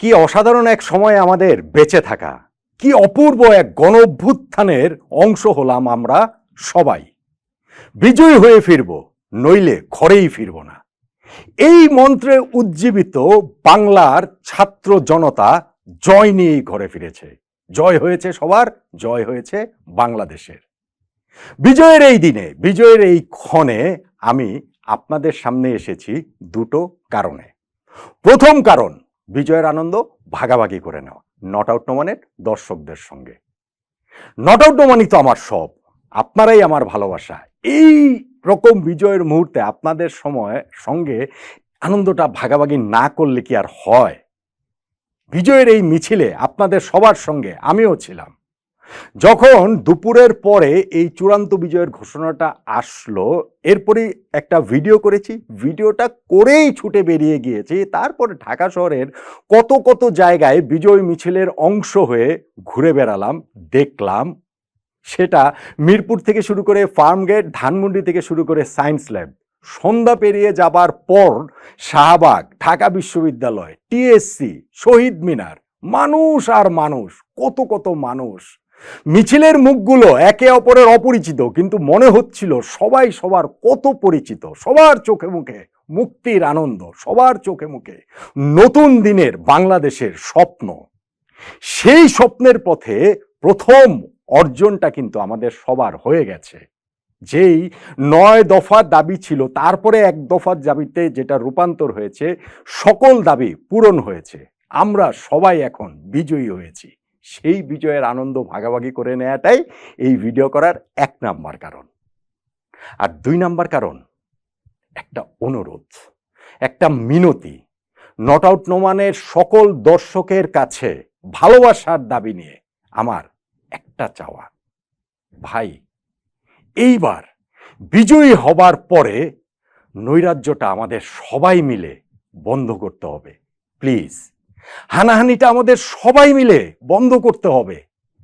কি অসাধারণ এক সময় আমাদের বেঁচে থাকা। কি অপূর্ব এক গণ অভ্যুত্থানের অংশ হলাম আমরা সবাই। বিজয়ী হয়ে ফিরব, নইলে ঘরেই ফিরব না। এই মন্ত্রে উজ্জীবিত বাংলার ছাত্র জনতা জয় নিয়েই ঘরে ফিরেছে। জয় হয়েছে সবার, জয় হয়েছে বাংলাদেশের। বিজয়ের এই দিনে, বিজয়ের এই ক্ষণে আমি আপনাদের সামনে এসেছি দুটো কারণে। প্রথম কারণ বিজয়ের আনন্দ ভাগাভাগি করে নেওয়া নট আউট নোমানের দর্শকদের সঙ্গে। নট আউট নোমানই তো আমার সব। আপনারাই আমার ভালোবাসা। এই রকম বিজয়ের মুহূর্তে আপনাদের সময়, সঙ্গে আনন্দটা ভাগাভাগি না করলে কি আর হয়? বিজয়ের এই মিছিলে আপনাদের সবার সঙ্গে আমিও ছিলাম। যখন দুপুরের পরে এই চূড়ান্ত বিজয়ের ঘোষণাটা আসলো, এরপরেই একটা ভিডিও করেছি। ভিডিওটা করেই ছুটে বেরিয়ে গিয়েছি। তারপরে ঢাকা শহরের কত কত জায়গায় বিজয় মিছিলের অংশ হয়ে ঘুরে বেড়ালাম, দেখলাম। সেটা মিরপুর থেকে শুরু করে ফার্মগেট, ধানমন্ডি থেকে শুরু করে সায়েন্স ল্যাব। সন্ধ্যা পেরিয়ে যাবার পর শাহবাগ, ঢাকা বিশ্ববিদ্যালয়, টিএসসি, শহীদ মিনার। মানুষ আর মানুষ, কত কত মানুষ। মিছিলের মুখগুলো একে অপরের অপরিচিত, কিন্তু মনে হচ্ছিল সবাই সবার কত পরিচিত, সবার চোখে মুখে মুক্তির আনন্দ, সবার চোখে মুখে নতুন দিনের বাংলাদেশের স্বপ্ন। সেই স্বপ্নের পথে প্রথম অর্জনটা কিন্তু আমাদের সবার হয়ে গেছে। যেই নয় দফা দাবি ছিল, তারপরে এক দফার দাবিতে যেটা রূপান্তর হয়েছে, সকল দাবি পূরণ হয়েছে। আমরা সবাই এখন বিজয়ী হয়েছি। সেই বিজয়ের আনন্দ ভাগাভাগি করে নেওয়াটাই এই ভিডিও করার এক নাম্বার কারণ। আর দুই নাম্বার কারণ, একটা অনুরোধ, একটা মিনতি। নট আউট নোমানের সকল দর্শকের কাছে ভালোবাসার দাবি নিয়ে আমার একটা চাওয়া। ভাই, এইবার বিজয়ী হবার পরে নৈরাজ্যটা আমাদের সবাই মিলে বন্ধ করতে হবে। প্লিজ হানাহানিটা আমাদের সবাই মিলে বন্ধ করতে হবে।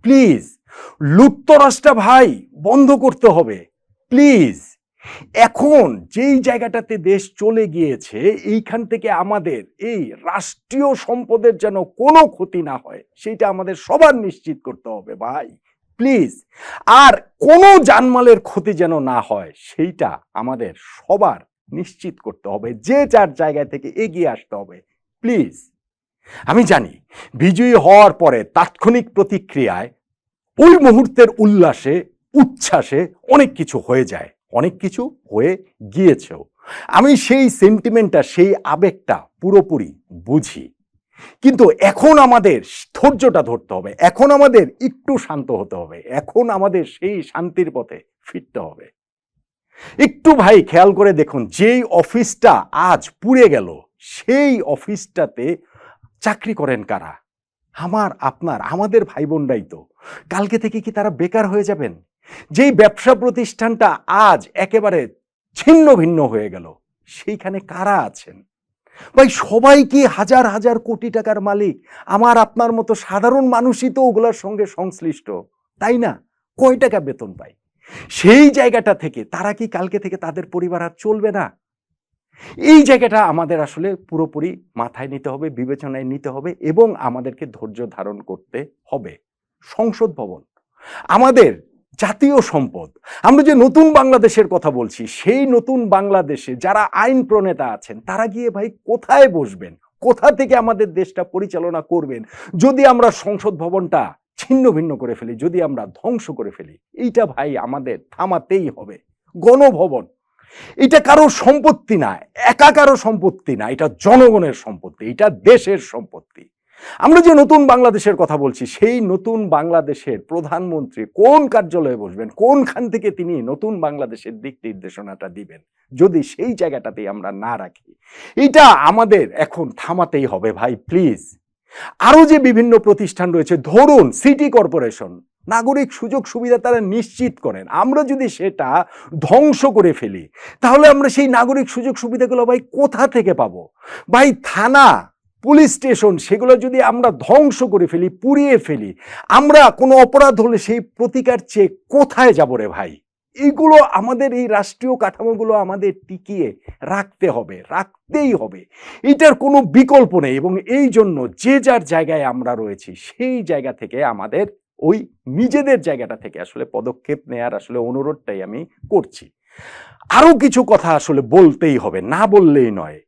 প্লিজ লুপ্তরাষ্ট্রটা ভাই, বন্ধ করতে হবে। প্লিজ, এখন যেই জায়গাটাতে দেশ চলে গিয়েছে, এইখান থেকে আমাদের এই রাষ্ট্রীয় সম্পদের যেন কোনো ক্ষতি না হয়, সেটা আমাদের সবার নিশ্চিত করতে হবে ভাই। প্লিজ, আর কোনো জানমালের ক্ষতি যেন না হয়, সেইটা আমাদের সবার নিশ্চিত করতে হবে। যে যার জায়গা থেকে এগিয়ে আসতে হবে। প্লিজ আমি জানি, বিজয়ী হওয়ার পরে তাৎক্ষণিক প্রতিক্রিয়ায় ওই মুহূর্তের উল্লাসে, উচ্ছ্বাসে অনেক কিছু হয়ে যায়, অনেক কিছু হয়ে গিয়েছেও। আমি সেই সেন্টিমেন্টটা সেই আবেগটা পুরোপুরি বুঝি। কিন্তু এখন আমাদের ধৈর্যটা ধরতে হবে, এখন আমাদের একটু শান্ত হতে হবে, এখন আমাদের সেই শান্তির পথে ফিরতে হবে। একটু ভাই খেয়াল করে দেখুন, যেই অফিসটা আজ পুড়ে গেল, সেই অফিসটাতে চাকরি করেন কারা? আমার, আপনার, আমাদের ভাই বোনরাই তো। কালকে থেকে কি তারা বেকার হয়ে যাবেন? যেই ব্যবসা প্রতিষ্ঠানটা আজ একেবারে ছিন্ন ভিন্ন হয়ে গেল, সেইখানে কারা আছেন? ভাই, সবাই কি হাজার হাজার কোটি টাকার মালিক? আমার, আপনার মতো সাধারণ মানুষই তো ওগুলোর সঙ্গে সংশ্লিষ্ট, তাই না? কয় টাকা বেতন পায়? সেই জায়গাটা থেকে তারা কি কালকে থেকে তাদের পরিবার আর চলবে না? এই জায়গাটা আমাদের আসলে পুরোপুরি মাথায় নিতে হবে, বিবেচনায় নিতে হবে এবং আমাদেরকে ধৈর্য ধারণ করতে হবে। সংসদ ভবন, আমাদের জাতীয় সম্পদ। আমরা যে নতুন বাংলাদেশের কথা বলছি, সেই নতুন বাংলাদেশে যারা আইন প্রণেতা আছেন, তারা গিয়ে ভাই কোথায় বসবেন? কোথা থেকে আমাদের দেশটা পরিচালনা করবেন? যদি আমরা সংসদ ভবনটা ছিন্ন ভিন্ন করে ফেলি, যদি আমরা ধ্বংস করে ফেলি, এইটা ভাই আমাদের থামাতেই হবে। গণভবন এটা কারও সম্পত্তি না, একা কারও সম্পত্তি না, এটা জনগণের সম্পত্তি, এটা দেশের সম্পত্তি। আমরা যে নতুন বাংলাদেশের কথা বলছি, সেই নতুন বাংলাদেশের প্রধানমন্ত্রী কোন কার্যালয়ে বসবেন, কোনখান থেকে তিনি নতুন বাংলাদেশের দিক নির্দেশনাটা দিবেন, যদি সেই জায়গাটাতেই আমরা না রাখি? এটা আমাদের এখন থামাতেই হবে ভাই, প্লিজ। আরও যে বিভিন্ন প্রতিষ্ঠান রয়েছে, ধরুন সিটি কর্পোরেশন নাগরিক সুযোগ সুবিধা তারা নিশ্চিত করেন। আমরা যদি সেটা ধ্বংস করে ফেলি, তাহলে আমরা সেই নাগরিক সুযোগ সুবিধাগুলো ভাই কোথা থেকে পাবো? ভাই থানা, পুলিশ স্টেশন, সেগুলো যদি আমরা ধ্বংস করে ফেলি, পুড়িয়ে ফেলি, আমরা কোনো অপরাধ হলে সেই প্রতিকার চেয়ে কোথায় যাব রে ভাই? এইগুলো আমাদের এই রাষ্ট্রীয় কাঠামোগুলো আমাদের টিকিয়ে রাখতে হবে, রাখতেই হবে। এটার কোনো বিকল্প নেই এবং এই জন্য যে যার জায়গায় আমরা রয়েছি, সেই জায়গা থেকে আমাদের ওই নিজেদের জায়গাটা থেকে আসলে পদক্ষেপ নেয়ার আসলে অনুরোধটাই আমি করছি। আরও কিছু কথা আসলে বলতেই হবে, না বললেই নয়।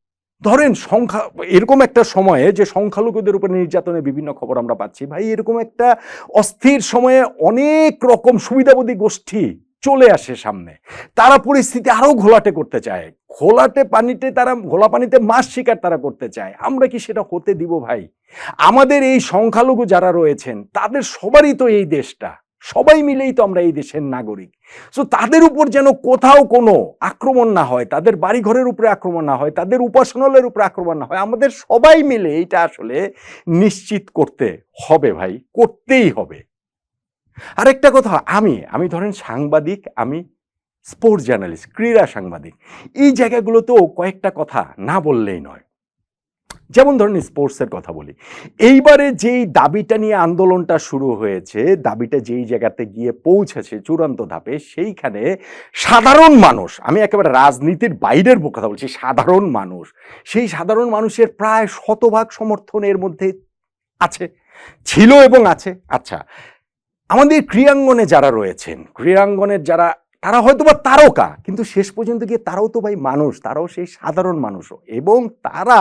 ধরেন সংখ্যা, এরকম একটা সময়ে যে সংখ্যালঘুদের উপর নির্যাতনের বিভিন্ন খবর আমরা পাচ্ছি, ভাই এরকম একটা অস্থির সময়ে অনেক রকম সুবিধাবোধী গোষ্ঠী চলে আসে সামনে। তারা পরিস্থিতি আরও ঘোলাটে করতে চায়। ঘোলাটে পানিতে তারা, ঘোলা পানিতে মাছ শিকার তারা করতে চায়। আমরা কি সেটা হতে দিব ভাই? আমাদের এই সংখ্যালঘু যারা রয়েছেন, তাদের সবারই তো এই দেশটা। সবাই মিলেই তো আমরা এই দেশের নাগরিক। সো তাদের উপর যেন কোথাও কোনো আক্রমণ না হয়, তাদের বাড়িঘরের উপরে আক্রমণ না হয়, তাদের উপাসনালয়ের উপরে আক্রমণ না হয়, আমাদের সবাই মিলে এইটা আসলে নিশ্চিত করতে হবে ভাই, করতেই হবে। আরেকটা কথা, আমি আমি ধরেন সাংবাদিক, আমি স্পোর্টস জার্নালিস্ট ক্রীড়া সাংবাদিক, এই জায়গাগুলোতেও কয়েকটা কথা না বললেই নয়। যেমন ধরেন স্পোর্টসের কথা বলি, এইবারে যেই দাবিটা নিয়ে আন্দোলনটা শুরু হয়েছে, দাবিটা যেই জায়গাতে গিয়ে পৌঁছেছে চূড়ান্ত ধাপে, সেইখানে সাধারণ মানুষ, আমি একেবারে রাজনীতির বাইরের কথা বলছি, সাধারণ মানুষ, সেই সাধারণ মানুষের প্রায় শতভাগ সমর্থন এর মধ্যে আছে, ছিল এবং আছে। আচ্ছা আমাদের ক্রীড়াঙ্গনে যারা রয়েছেন, ক্রীড়াঙ্গনের যারা, তারা হয়তো বা তারকা, কিন্তু শেষ পর্যন্ত গিয়ে তারাও তো ভাই মানুষ, তারাও সেই সাধারণ মানুষও এবং তারা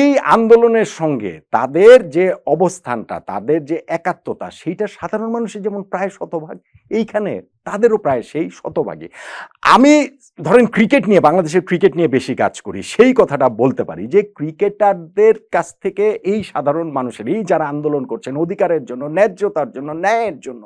এই আন্দোলনের সঙ্গে তাদের যে অবস্থানটা, তাদের যে একাত্মতা, সেইটা সাধারণ মানুষের যেমন প্রায় শতভাগ এইখানে তাদেরও প্রায় সেই শতভাগে আমি ধরেন ক্রিকেট নিয়ে, বাংলাদেশের ক্রিকেট নিয়ে বেশি কাজ করি, সেই কথাটা বলতে পারি যে ক্রিকেটারদের কাছ থেকে এই সাধারণ মানুষের এই যারা আন্দোলন করছেন, অধিকারের জন্য, ন্যায্যতার জন্য, ন্যায়ের জন্য,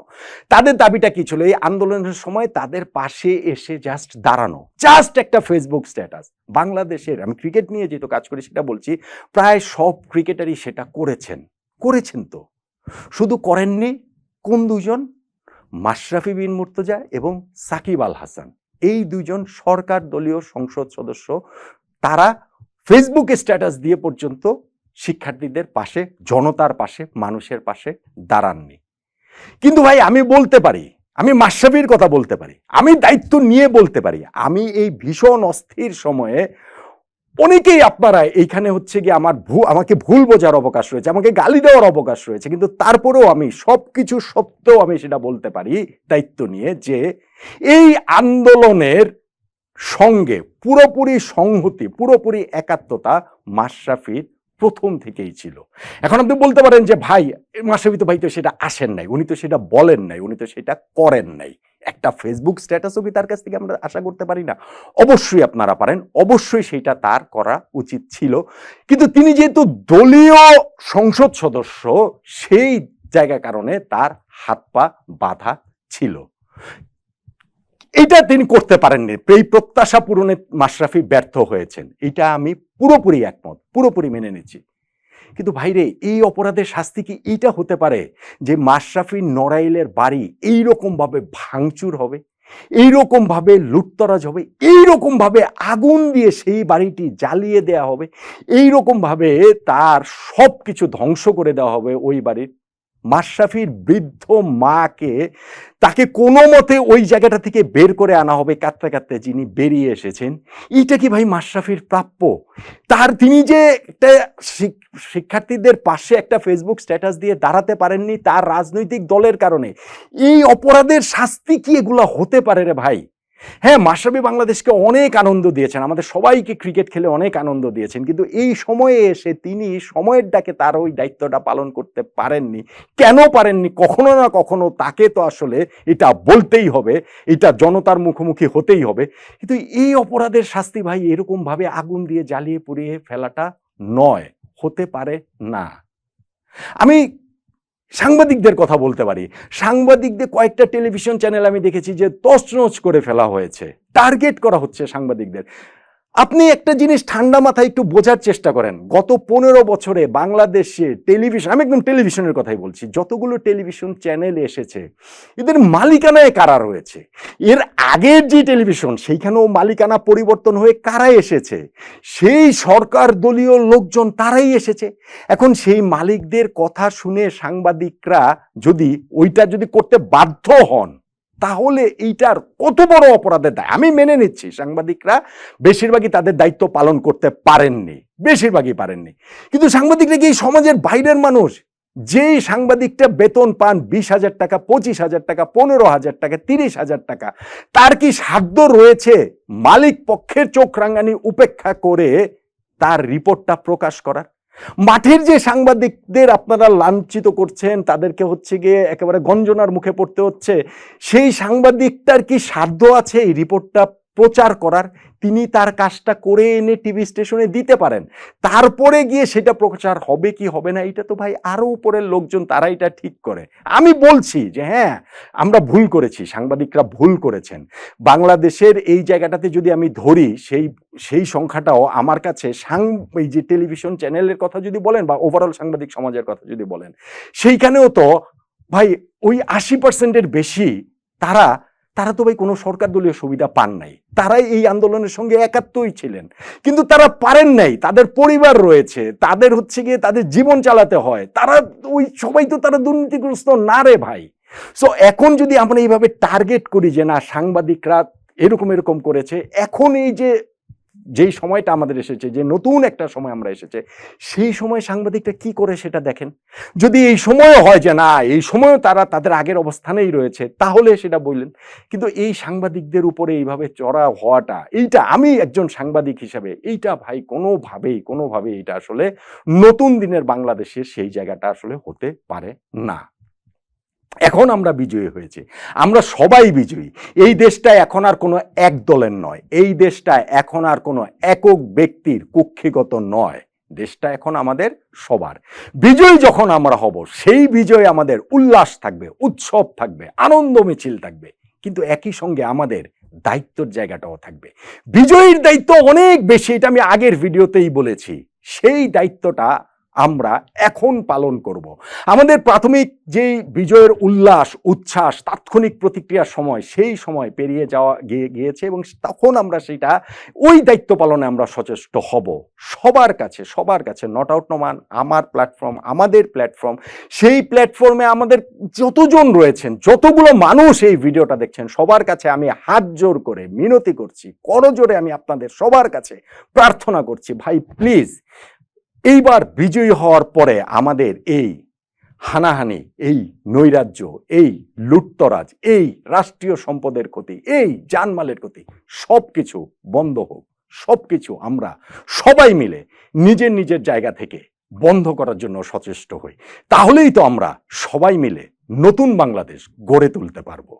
তাদের দাবিটা কি ছিল? এই আন্দোলনের সময় তাদের পাশে এসে জাস্ট দাঁড়ানো। জাস্ট একটা ফেসবুক স্ট্যাটাস বাংলাদেশের, আমি ক্রিকেট নিয়ে যেহেতু কাজ করি, সেটা বলছি, প্রায় সব ক্রিকেটারই সেটা করেছেন। করেছেন তো। শুধু করেননি, কোন দুজন? মাশরাফি বিন মুর্তজা এবং সাকিব আল হাসান। এই দুজন সরকার দলীয় সংসদ সদস্য, তারা ফেসবুকে স্ট্যাটাস দিয়ে পর্যন্ত শিক্ষার্থীদের পাশে, জনতার পাশে, মানুষের পাশে দাঁড়াননি। কিন্তু ভাই, আমি বলতে পারি, আমি মাশরাফির কথা বলতে পারি, আমি দায়িত্ব নিয়ে বলতে পারি, আমি এই ভীষণ অস্থির সময়ে অনেকেই আপনারা এইখানে হচ্ছে কি আমার ভু, আমাকে ভুল বোঝার অবকাশ রয়েছে, আমাকে গালি দেওয়ার অবকাশ রয়েছে, কিন্তু তারপরেও আমি সব কিছু সত্ত্বেও আমি সেটা বলতে পারি, দায়িত্ব নিয়ে যে এই আন্দোলনের সঙ্গে পুরোপুরি সংহতি, পুরোপুরি একাত্মতা মাশরাফির প্রথম থেকেই ছিল। এখন আপনি বলতে পারেন যে, ভাই, মাশরাফি তো, ভাই, তো সেটা আসেন নাই, উনি তো সেটা বলেন নাই, উনি তো সেটা করেন নাই। একটা ফেসবুক স্ট্যাটাসও কি তার কাছ থেকে আমরা আশা করতে পারি না? অবশ্যই আপনারা পারেন, অবশ্যই সেটা তার করা উচিত ছিল। কিন্তু তিনি যেহেতু দলীয় সংসদ সদস্য, সেই জায়গা কারণে তার হাত পা বাধা ছিল। এটা তিনি করতে পারেননি। এই প্রত্যাশা পূরণে মাশরাফি ব্যর্থ হয়েছেন। এটা আমি পুরোপুরি একমত, পুরোপুরি মেনে নিচ্ছি। কিন্তু ভাইরে, এই অপরাধের শাস্তি কি এইটা হতে পারে যে মাশরাফি নড়াইলের বাড়ি এইরকমভাবে ভাঙচুর হবে? এইরকমভাবে লুটতরাজ হবে? এইরকমভাবে আগুন দিয়ে সেই বাড়িটি জ্বালিয়ে দেয়া হবে? এইরকমভাবে তার সব কিছু ধ্বংস করে দেওয়া হবে ওই বাড়ির মাশরাফির বৃদ্ধ মাকে তাকে কোনো মতে ওই জায়গাটা থেকে বের করে আনা হবে কাঁদতে কাঁদতে যিনি বেরিয়ে এসেছেন। এইটা কি ভাই মাশরাফির প্রাপ্য? তার তিনি যে একটা শিক্ষার্থীদের পাশে একটা ফেসবুক স্ট্যাটাস দিয়ে দাঁড়াতে পারেননি তার রাজনৈতিক দলের কারণে। এই অপরাধের শাস্তি কি এগুলো হতে পারে রে ভাই? হ্যাঁ মাশরাফি বাংলাদেশকে অনেক আনন্দ দিয়েছেন। আমাদের সবাইকে ক্রিকেট খেলে অনেক আনন্দ দিয়েছেন। কিন্তু এই সময়ে এসে তিনি সময়ের ডাকে তার ওই দায়িত্বটা পালন করতে পারেননি। কেন পারেননি? কখনো না কখনো তাকে তো আসলে এটা বলতেই হবে। এটা জনতার মুখোমুখি হতেই হবে। কিন্তু এই অপরাধের শাস্তি ভাই এরকমভাবে আগুন দিয়ে জ্বালিয়ে পুড়িয়ে ফেলাটা নয়, হতে পারে না। আমি সাংবাদিকদের কথা বলতে পারি। সাংবাদিকদের কয়েকটা টেলিভিশন চ্যানেল আমি দেখেছি যে তছনছ করে ফেলা হয়েছে। টার্গেট করা হচ্ছে সাংবাদিকদের। আপনি একটা জিনিস ঠান্ডা মাথায় একটু বোঝার চেষ্টা করেন। গত পনেরো বছরে বাংলাদেশে টেলিভিশন, আমি একদম টেলিভিশনের কথাই বলছি, যতগুলো টেলিভিশন চ্যানেল এসেছে, এদের মালিকানায় কারা রয়েছে? এর আগের যে টেলিভিশন, সেইখানেও মালিকানা পরিবর্তন হয়ে কারা এসেছে? সেই সরকার দলীয় লোকজন তারাই এসেছে। এখন সেই মালিকদের কথা শুনে সাংবাদিকরা যদি ওইটা যদি করতে বাধ্য হন তাহলে এইটার কত বড় অপরাধের দায়? আমি মেনে নিচ্ছি, সাংবাদিকরা বেশিরভাগই তাদের দায়িত্ব পালন করতে পারেননি, বেশিরভাগই পারেননি। কিন্তু সাংবাদিকরা কি এই সমাজের বাইরের মানুষ? যেই সাংবাদিকটা বেতন পান বিশ হাজার টাকা, পঁচিশ হাজার টাকা, পনেরো হাজার টাকা, তিরিশ হাজার টাকা, তার কি সাধ্য রয়েছে মালিক পক্ষের চোখ রাঙানি উপেক্ষা করে তার রিপোর্টটা প্রকাশ করার? মাঠের যে সাংবাদিকদের আপনারা লাঞ্ছিত করছেন, তাদেরকে হচ্ছে গিয়ে একেবারে গঞ্জনার মুখে পড়তে হচ্ছে। সেই সাংবাদিকটার কি সাধ্য আছে এই রিপোর্টটা প্রচার করার, তিনি তার কাজটা করে এনে টিভি স্টেশনে দিতে পারেন। তারপরে গিয়ে সেটা প্রচার হবে কি হবে না, এটা তো ভাই আরও উপরের লোকজন তারা এটা ঠিক করে। আমি বলছি যে হ্যাঁ আমরা ভুল করেছি, সাংবাদিকরা ভুল করেছেন। বাংলাদেশের এই জায়গাটাতে যদি আমি ধরি, সেই সেই সংখ্যাটাও আমার কাছে সাং, এই যে টেলিভিশন চ্যানেলের কথা যদি বলেন বা ওভারঅল সাংবাদিক সমাজের কথা যদি বলেন, সেইখানেও তো ভাই ওই আশি পার্সেন্টের বেশি তারা তারা তো ভাই কোনো সরকার দলীয় সুবিধা পান নাই। তারাই এই আন্দোলনের সঙ্গে একাত্মই ছিলেন। কিন্তু তারা পারেন নাই, তাদের পরিবার রয়েছে, তাদের হচ্ছে গিয়ে তাদের জীবন চালাতে হয়। তারা ওই সবাই তো তারা দুর্নীতিগ্রস্ত না রে ভাই। সো এখন যদি আমরা এইভাবে টার্গেট করি যে না, সাংবাদিকরা এরকম এরকম করেছে, এখন এই যে যেই সময়টা আমাদের এসেছে, যে নতুন একটা সময় আমরা এসেছে, সেই সময় সাংবাদিকটা কি করে সেটা দেখেন? যদি এই সময় হয় যে না, এই সময়ও তারা তাদের আগের অবস্থানেই রয়েছে, তাহলে সেটা বললেন। কিন্তু এই সাংবাদিকদের উপরে এইভাবে চড়া হওয়াটা, এইটা আমি একজন সাংবাদিক হিসাবে, এইটা ভাই কোনোভাবেই কোনোভাবেই এটা আসলে নতুন দিনের বাংলাদেশের সেই জায়গাটা আসলে হতে পারে না। এখন আমরা বিজয়ী হয়েছি। আমরা সবাই বিজয়ী। এই দেশটা এখন আর কোনো এক দলের নয়। এই দেশটা এখন আর কোনো একক ব্যক্তির কুক্ষিগত নয়। দেশটা এখন আমাদের সবার। বিজয়ী যখন আমরা হব, সেই বিজয় আমাদের উল্লাস থাকবে, উৎসব থাকবে, আনন্দ মিছিল থাকবে। কিন্তু একই সঙ্গে আমাদের দায়িত্বর জায়গাটাও থাকবে। বিজয়ীর দায়িত্ব অনেক বেশি, এটা আমি আগের ভিডিওতেই বলেছি। সেই দায়িত্বটা আমরা এখন পালন করব। আমাদের প্রাথমিক যেই বিজয়ের উল্লাস, উচ্ছ্বাস, তাৎক্ষণিক প্রতিক্রিয়ার সময়, সেই সময় পেরিয়ে যাওয়া গিয়ে গিয়েছে এবং তখন আমরা সেটা, ওই দায়িত্ব পালনে আমরা সচেষ্ট হব। সবার কাছে সবার কাছে নট আউট নমান আমার প্ল্যাটফর্ম আমাদের প্ল্যাটফর্ম সেই প্ল্যাটফর্মে আমাদের যতজন রয়েছেন, যতগুলো মানুষ এই ভিডিওটা দেখছেন, সবার কাছে আমি হাত জোর করে মিনতি করছি করজোরে আমি আপনাদের সবার কাছে প্রার্থনা করছি, ভাই প্লিজ এইবার বিজয়ী হওয়ার পরে আমাদের এই হানাহানি, এই নৈরাজ্য, এই লুটতরাজ, এই রাষ্ট্রীয় সম্পদের ক্ষতি, এই জানমালের ক্ষতি সব কিছু বন্ধ হোক। সব কিছু আমরা সবাই মিলে নিজের নিজের জায়গা থেকে বন্ধ করার জন্য সচেষ্ট হই। তাহলেই তো আমরা সবাই মিলে নতুন বাংলাদেশ গড়ে তুলতে পারব।